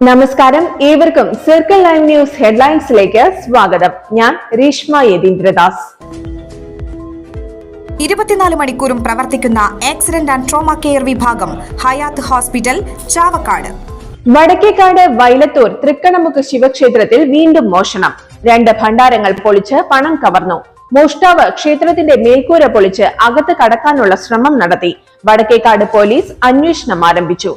നമസ്കാരം. ഏവർക്കും circle live news ഹെഡ്ലൈൻസിലേക്ക് സ്വാഗതം. ഞാൻ രീഷ്മ യതീന്ദ്രദാസ്. ഇരുപത്തിനാല് മണിക്കൂറും പ്രവർത്തിക്കുന്ന ആക്സിഡന്റ് ആൻഡ് ട്രോമ കെയർ വിഭാഗം ഹയാത്ത് ഹോസ്പിറ്റൽ ചാവക്കാട്. വടക്കേക്കാട് വൈലത്തൂർ തൃക്കണമുക്ക് ശിവക്ഷേത്രത്തിൽ വീണ്ടും മോഷണം. രണ്ട് ഭണ്ഡാരങ്ങൾ പൊളിച്ച് പണം കവർന്നു. മോഷ്ടാവ് ക്ഷേത്രത്തിന്റെ മേൽക്കൂര പൊളിച്ച് അകത്ത് കടക്കാനുള്ള ശ്രമം നടത്തി. വടക്കേക്കാട് പോലീസ് അന്വേഷണം ആരംഭിച്ചു.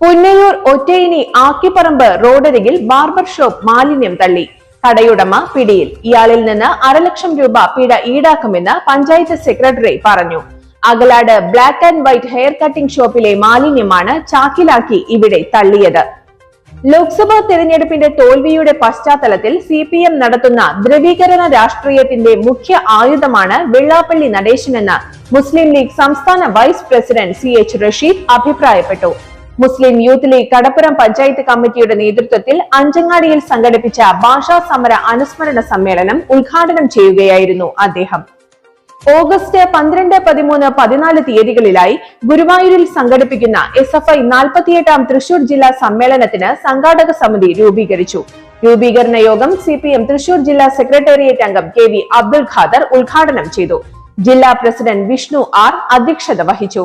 പുന്നയൂർ ഒറ്റയിനി ആക്കിപ്പറമ്പ് റോഡരികിൽ ബാർബർ ഷോപ്പ് മാലിന്യം തള്ളി. കടയുടമ പിടിയിൽ. ഇയാളിൽ നിന്ന് അരലക്ഷം രൂപ പിഴ ഈടാക്കുമെന്ന് പഞ്ചായത്ത് സെക്രട്ടറി പറഞ്ഞു. Akalad black and white hair cutting ഷോപ്പിലെ മാലിന്യമാണ് ചാക്കിലാക്കി ഇവിടെ തള്ളിയത്. ലോക്സഭാ തെരഞ്ഞെടുപ്പിന്റെ തോൽവിയുടെ പശ്ചാത്തലത്തിൽ സി പി എം നടത്തുന്ന ധ്രുവീകരണ രാഷ്ട്രീയത്തിന്റെ മുഖ്യ ആയുധമാണ് വെള്ളാപ്പള്ളി നടേശനെന്ന് മുസ്ലിം ലീഗ് സംസ്ഥാന vice president C H Rasheed അഭിപ്രായപ്പെട്ടു. മുസ്ലിം യൂത്ത് ലീഗ് കടപ്പുറം പഞ്ചായത്ത് കമ്മിറ്റിയുടെ നേതൃത്വത്തിൽ അഞ്ചങ്ങാടിയിൽ സംഘടിപ്പിച്ച ഭാഷാ സമര അനുസ്മരണ സമ്മേളനം ഉദ്ഘാടനം ചെയ്യുകയായിരുന്നു അദ്ദേഹം. ഓഗസ്റ്റ് പന്ത്രണ്ട് പതിമൂന്ന് പതിനാല് തീയതികളിലായി ഗുരുവായൂരിൽ സംഘടിപ്പിക്കുന്ന എസ് എഫ് ഐ നാൽപ്പത്തിയെട്ടാം തൃശൂർ ജില്ലാ സമ്മേളനത്തിന് സംഘാടക സമിതി രൂപീകരിച്ചു. രൂപീകരണ യോഗം സി പി എം തൃശൂർ ജില്ലാ സെക്രട്ടേറിയറ്റ് അംഗം കെ വി അബ്ദുൽ ഖാദർ ഉദ്ഘാടനം ചെയ്തു. ജില്ലാ പ്രസിഡന്റ് വിഷ്ണു ആർ അധ്യക്ഷത വഹിച്ചു.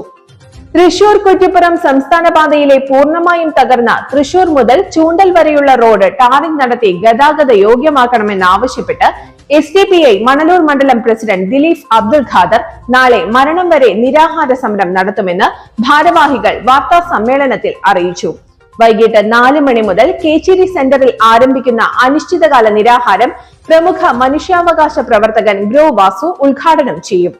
തൃശൂർ കുറ്റിപ്പുറം സംസ്ഥാന പാതയിലെ പൂർണമായും തകർന്ന തൃശൂർ മുതൽ ചൂണ്ടൽ വരെയുള്ള റോഡ് ടാറിംഗ് നടത്തി ഗതാഗത യോഗ്യമാക്കണമെന്നാവശ്യപ്പെട്ട് S D P I Manalur മണ്ഡലം പ്രസിഡന്റ് ദിലീപ് അബ്ദുൽ ഖാദർ നാളെ മരണം വരെ നിരാഹാര സമരം നടത്തുമെന്ന് ഭാരവാഹികൾ വാർത്താ സമ്മേളനത്തിൽ അറിയിച്ചു. വൈകിട്ട് നാല് മണി മുതൽ കേച്ചേരി സെന്ററിൽ ആരംഭിക്കുന്ന അനിശ്ചിതകാല നിരാഹാരം പ്രമുഖ മനുഷ്യാവകാശ പ്രവർത്തകൻ ഗ്രോ വാസു ഉദ്ഘാടനം ചെയ്യും.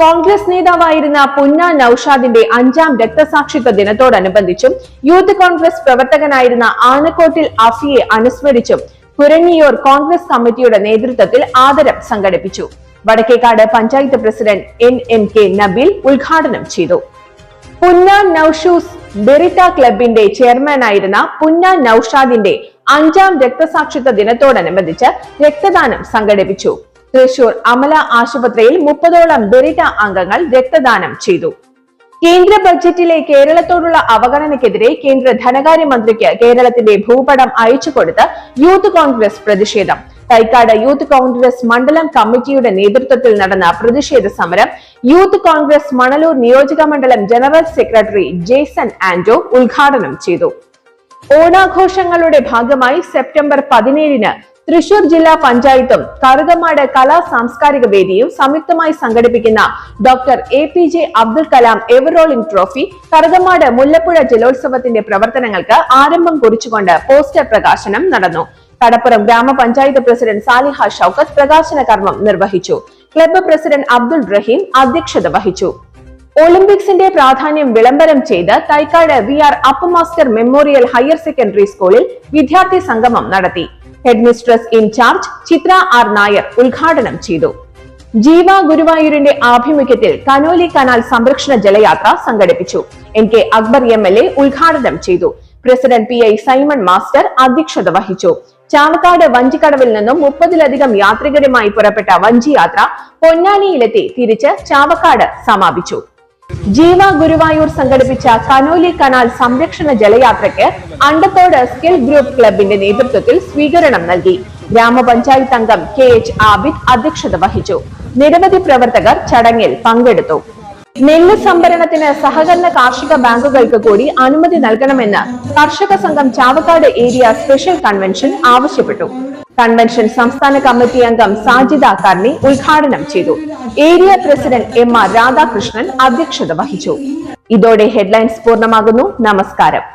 കോൺഗ്രസ് നേതാവായിരുന്ന പുന്ന നൌഷാദിന്റെ അഞ്ചാം രക്തസാക്ഷിത്വ ദിനത്തോടനുബന്ധിച്ചും യൂത്ത് കോൺഗ്രസ് പ്രവർത്തകനായിരുന്ന ആനക്കോട്ടിൽ അഫിയെ അനുസ്മരിച്ചും കുരങ്ങിയോർ കോൺഗ്രസ് കമ്മിറ്റിയുടെ നേതൃത്വത്തിൽ ആദരം സംഘടിപ്പിച്ചു. Vadakkekad panchayat president N M K Nabeel ഉദ്ഘാടനം ചെയ്തു. പുന്ന നൌഷൂസ് ബെറിട്ട ക്ലബിന്റെ ചെയർമാനായിരുന്ന പുന്ന നൌഷാദിന്റെ അഞ്ചാം രക്തസാക്ഷിത്വ ദിനത്തോടനുബന്ധിച്ച് രക്തദാനം സംഘടിപ്പിച്ചു. തൃശൂർ അമല ആശുപത്രിയിൽ മുപ്പതോളം ബെറിറ്റ അംഗങ്ങൾ രക്തദാനം ചെയ്തു. കേന്ദ്ര ബജറ്റിലെ കേരളത്തോടുള്ള അവഗണനയ്ക്കെതിരെ കേന്ദ്ര ധനകാര്യമന്ത്രിക്ക് കേരളത്തിന്റെ ഭൂപടം അയച്ചു കൊടുത്ത് യൂത്ത് കോൺഗ്രസ് പ്രതിഷേധം. തൈക്കാട് യൂത്ത് കോൺഗ്രസ് മണ്ഡലം കമ്മിറ്റിയുടെ നേതൃത്വത്തിൽ നടന്ന പ്രതിഷേധ സമരം യൂത്ത് കോൺഗ്രസ് മണലൂർ നിയോജക മണ്ഡലം ജനറൽ സെക്രട്ടറി ജേസൺ ആന്റോ ഉദ്ഘാടനം ചെയ്തു. ഓണാഘോഷങ്ങളുടെ ഭാഗമായി സെപ്റ്റംബർ പതിനേഴിന് തൃശൂർ ജില്ലാ പഞ്ചായത്തും കറുകമാട് കലാ സാംസ്കാരിക വേദിയും സംയുക്തമായി സംഘടിപ്പിക്കുന്ന doctor A P J Abdul Kalam everrolling trophy Karukamad Mullappuzha ജലോത്സവത്തിന്റെ പ്രവർത്തനങ്ങൾക്ക് ആരംഭം കുറിച്ചുകൊണ്ട് പോസ്റ്റർ പ്രകാശനം നടന്നു. കടപ്പുറം ഗ്രാമപഞ്ചായത്ത് പ്രസിഡന്റ് സാലിഹ ഷൌക്കത്ത് പ്രകാശന കർമ്മം നിർവഹിച്ചു. ക്ലബ്ബ് പ്രസിഡന്റ് അബ്ദുൾ റഹീം അധ്യക്ഷത വഹിച്ചു. ഒളിമ്പിക്സിന്റെ പ്രാധാന്യം വിളംബരം ചെയ്ത് Thaikkad V R Appu master memorial higher secondary സ്കൂളിൽ വിദ്യാർത്ഥി സംഗമം നടത്തി. Head mistress in charge Chitra R Nair ഉദ്ഘാടനം ചെയ്തു. ജീവ ഗുരുവായൂരിന്റെ ആഭിമുഖ്യത്തിൽ കനോലി കനാൽ സംരക്ഷണ ജലയാത്ര സംഘടിപ്പിച്ചു. N K Akbar M L A ഉദ്ഘാടനം ചെയ്തു. President P I Simon master അധ്യക്ഷത വഹിച്ചു. ചാവക്കാട് വഞ്ചിക്കടവിൽ നിന്നും മുപ്പതിലധികം യാത്രികരുമായി പുറപ്പെട്ട വഞ്ചിയാത്ര പൊന്നാനിയിലെത്തി തിരിച്ച് ചാവക്കാട് സമാപിച്ചു. ജീവ ഗുരുവായൂർ സംഘടിപ്പിച്ച കനോലി കനാൽ സംരക്ഷണ ജലയാത്രയ്ക്ക് അണ്ടത്തോട് സ്കിൽ ഗ്രൂപ്പ് ക്ലബിന്റെ നേതൃത്വത്തിൽ സ്വീകരണം നൽകി. ഗ്രാമപഞ്ചായത്ത് അംഗം കെ എച്ച് ആബിദ് അധ്യക്ഷത വഹിച്ചു. നിരവധി പ്രവർത്തകർ ചടങ്ങിൽ പങ്കെടുത്തു. നെല്ല് സംഭരണത്തിന് സഹകരണ കാർഷിക ബാങ്കുകൾക്ക് കൂടി അനുമതി നൽകണമെന്ന് കർഷക സംഘം ചാവക്കാട് ഏരിയ സ്പെഷ്യൽ കൺവെൻഷൻ ആവശ്യപ്പെട്ടു. കൺവെൻഷൻ സംസ്ഥാന കമ്മിറ്റി അംഗം സാജിദ കർണി ഉദ്ഘാടനം ചെയ്തു. Area president M R Radhakrishnan അധ്യക്ഷത വഹിച്ചു. ഇതോടെ ഹെഡ്ലൈൻസ് പൂർണമാകുന്നു. നമസ്കാരം.